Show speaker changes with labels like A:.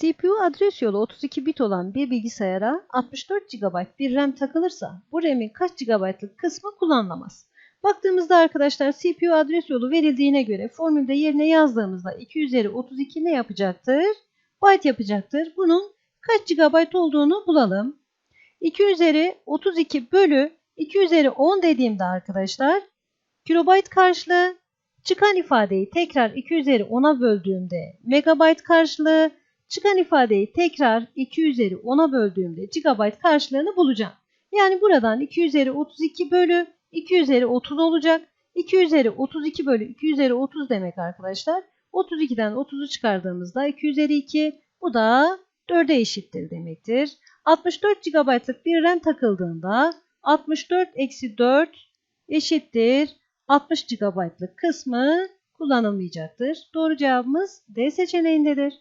A: CPU adres yolu 32 bit olan bir bilgisayara 64 GB bir RAM takılırsa bu RAM'in kaç GB'lık kısmı kullanılamaz? Baktığımızda arkadaşlar CPU adres yolu verildiğine göre formülde yerine yazdığımızda 2 üzeri 32 ne yapacaktır? Byte yapacaktır. Bunun kaç GB olduğunu bulalım. 2 üzeri 32 bölü 2 üzeri 10 dediğimde arkadaşlar kilobayt karşılığı çıkan ifadeyi tekrar 2 üzeri 10'a böldüğümde megabayt karşılığı çıkan ifadeyi tekrar 2 üzeri 10'a böldüğümde gigabayt karşılığını bulacağım. Yani buradan 2 üzeri 32 bölü 2 üzeri 30 olacak. 2 üzeri 32 bölü 2 üzeri 30 demek arkadaşlar. 32'den 30'u çıkardığımızda 2 üzeri 2 bu da 4'e eşittir demektir. 64 GB'lık bir RAM takıldığında 64 eksi 4 eşittir 60 GB'lık kısmı kullanılmayacaktır. Doğru cevabımız D seçeneğindedir.